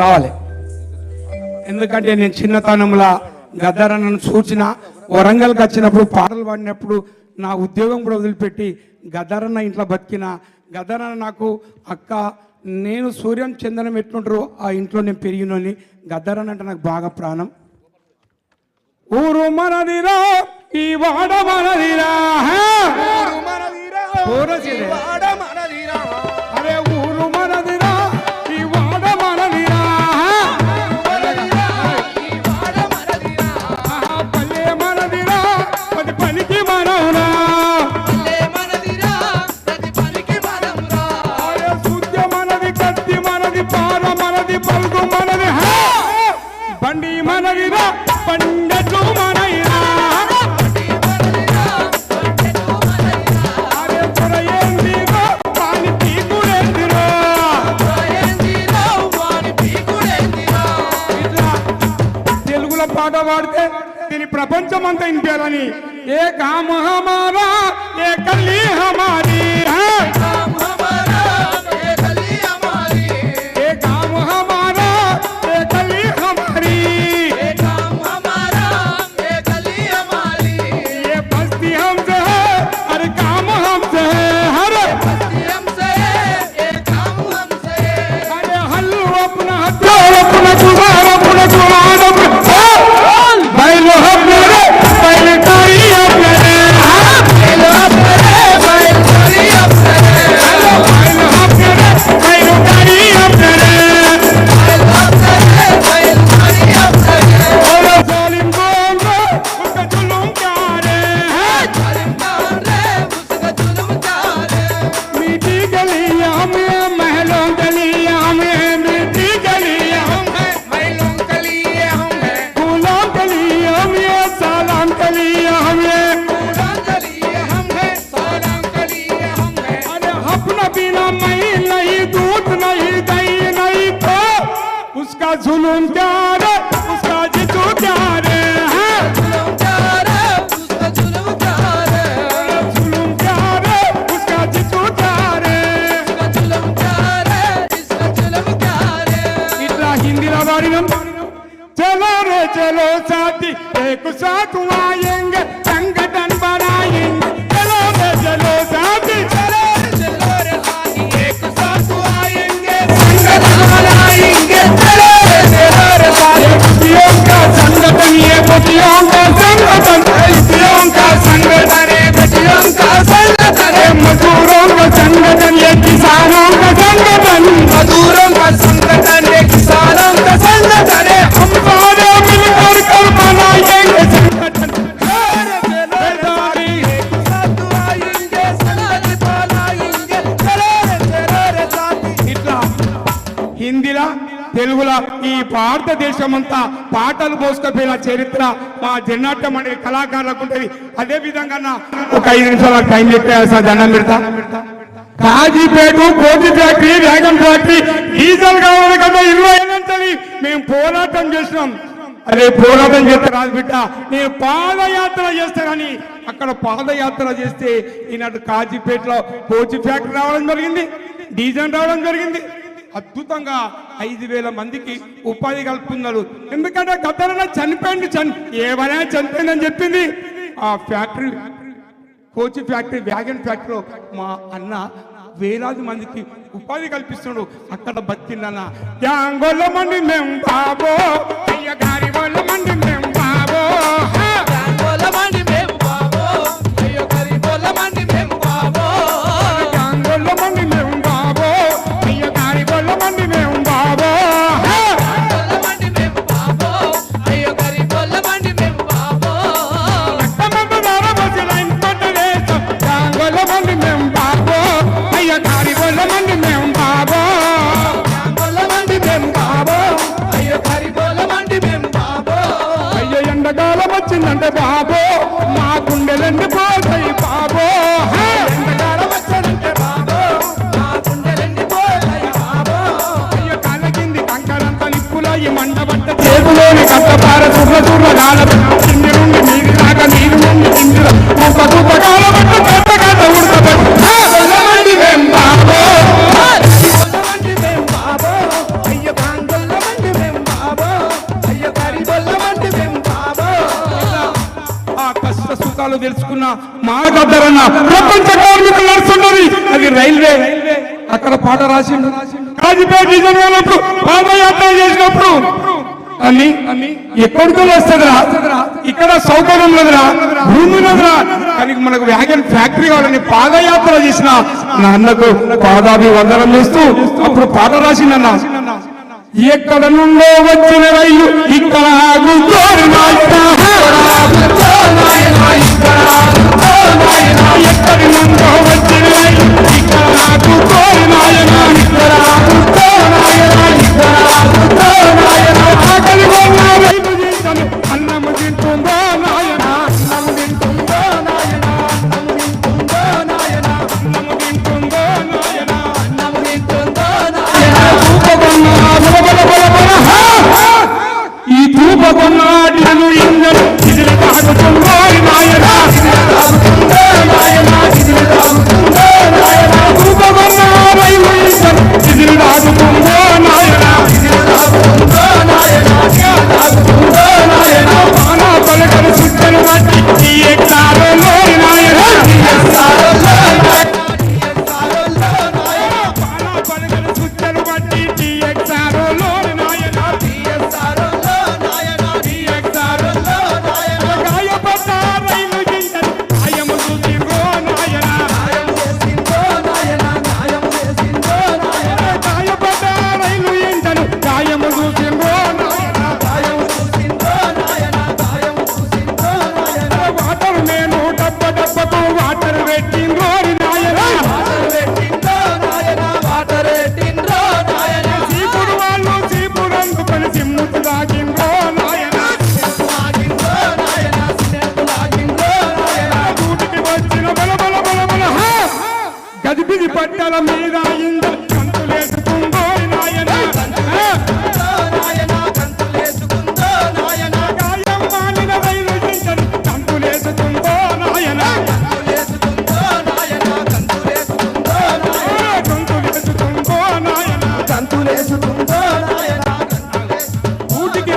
రావాలి. ఎందుకంటే నేను చిన్నతనంలో గద్దరన్నను చూసిన వరంగల్కి వచ్చినప్పుడు పాటలు పాడినప్పుడు నా ఉద్యోగం కూడా వదిలిపెట్టి గద్దరన్న ఇంట్లో బతికిన. గద్దరన్న నాకు అక్క నేను సూర్యం చందనం ఎట్లుంటారో ఆ ఇంట్లో నేను పెరిగినోని గద్దరన్న అంటే నాకు బాగా ప్రాణం. ఊరు మనదిరా ఈ వాడ మనదిరా బండి మనదిరా పండెట్లు మనైరా పాట పాడితే దీని ప్రపంచం అంతా వినిపించాలని ఏ కామ హమారా ఏ కల్లి హమారీ சாதி சாக்குவா எங்க భారతదేశమంతా పాటలు మోసుకపోయిన చరిత్ర మా జన్నాట్య అనే కళాకారులకు ఉంటుంది. అదే విధంగా నా ఒక ఐదు నిమిషాలు టైం చెప్పేయాలి దండం పెడతా. కాజీపేట కోటి ఫ్యాక్టరీ వేగం ఫ్యాక్టరీ డీజిల్ కావాలి కదా ఇరవై ఏళ్ళంటది మేము పోరాటం చేసినాం. అరే పోరాటం చేస్తే రాదు బిడ్డ నేను పాదయాత్ర చేస్తానని అక్కడ పాదయాత్ర చేస్తే ఈనాడు కాజీపేటలో కోచి ఫ్యాక్టరీ రావడం జరిగింది డీజల్ రావడం జరిగింది. అద్భుతంగా ఐదు వేల మందికి ఉపాధి కల్పుతున్నారు. ఎందుకంటే గతంలో చనిపోయింది చని ఏమైనా చనిపోయిందని చెప్పింది. ఆ ఫ్యాక్టరీ కోచి ఫ్యాక్టరీ వ్యాగన్ ఫ్యాక్టరీలో మా అన్న వేలాది మందికి ఉపాధి కల్పిస్తున్నాడు. అక్కడ బతికిందన్న యాంగోళ్ళ మండి మేము బాబో అయ్య గారి వాళ్ళ వచ్చిందంటే బాబో మా గుండెలెండి పోతాయి బాబో? కాళ్ళ కింది కంకరంత నిప్పులో ఈ మండబట్ట చేతులోని కట్టపార చుర్ర చుర్ర గాల నుండి నీరు దాకా నీరు నుండి కింది ఒక దుబ్బ సుఖాలు తెలుసుకున్న మాగద్దరన్న ప్రపంచ కార్మికులు నడుస్తున్నది. అది రైల్వే. అక్కడ పాట రాసిండు. కాజీపేట డిజైన్ పాదయాత్ర చేసినప్పుడు. అని ఎక్కడికో వస్తుందిరా. ఇక్కడ సౌకర్యం లేదురా భూమి లేదురా కానీ మనకు వ్యాగన్ ఫ్యాక్టరీ కావాలని పాదయాత్ర చేసిన నాన్నకు పాదాభివందనం చేస్తూ అప్పుడు పాట రాసిందన్న ఎక్కడ నుండో వచ్చిన రైలు ఇక్కడ ఈ ధూపకొన్నాడిను ఇందరు ఇదిలి తాగుతుందో నాయనా. కంతులేసుకుందో నాయనా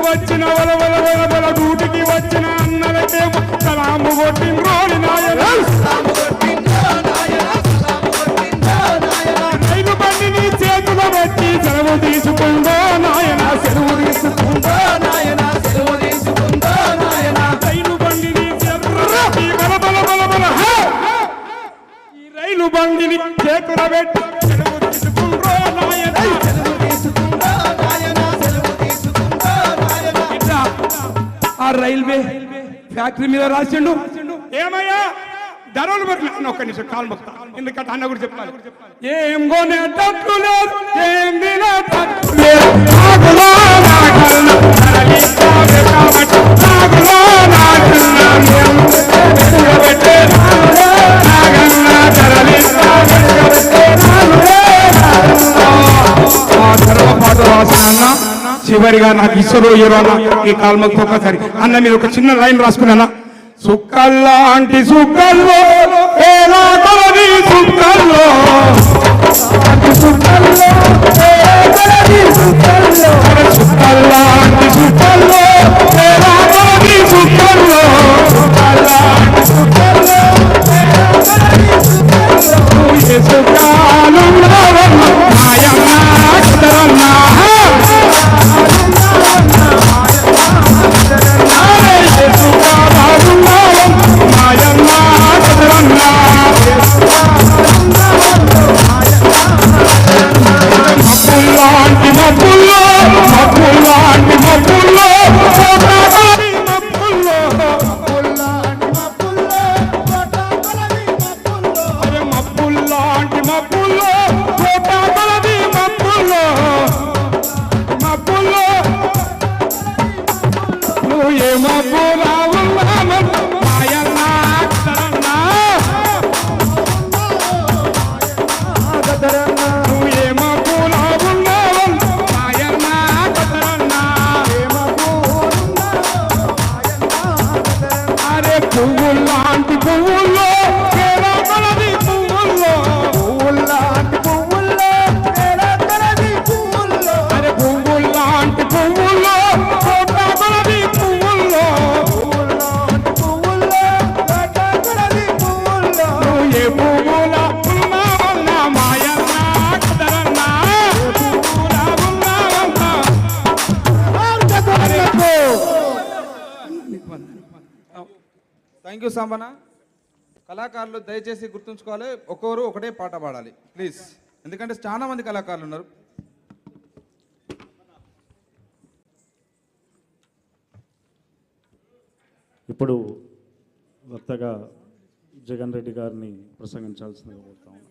వచ్చిన వల వల వల వల వచ్చిన అన్నలకేమో సలాము కొట్టింది. ఫ్యాక్టరీ మీద రాసిండు. ఏమయ్యా? ధరలు అన్న ఒక్క నిమిషం కాలు మొక్తా. ఎందుకంటే అన్న కూడా చెప్పాలి. ఏం కొనేటట్లు లేదు ఏం తినేటట్లు లేదు. ధర్మ పాట రాసిన చివరిగా నాకు ఇස්සరు ఇయ్యరు ఈ కాల్మకు ఒక్కసారి. అన్న మీరు ఒక చిన్న లైన్ రాసుకున్నా సుక్కల్లాంటి సుక్కల్లో సుక్కల్లో? సుక్కల్లో సుక్కల్లాంటి సుక్కల్లో? పువ్వులాంటి పువ్వులు థ్యాంక్ యూ సాంబన కళాకారులు దయచేసి గుర్తుంచుకోవాలి. ఒక్కొరు ఒకటే పాట పాడాలి. ప్లీజ్ ఎందుకంటే చాలా మంది కళాకారులు ఉన్నారు. ఇప్పుడు వక్తగా జగన్ రెడ్డి గారిని ప్రసంగించాల్సిందిగా కోరుతాము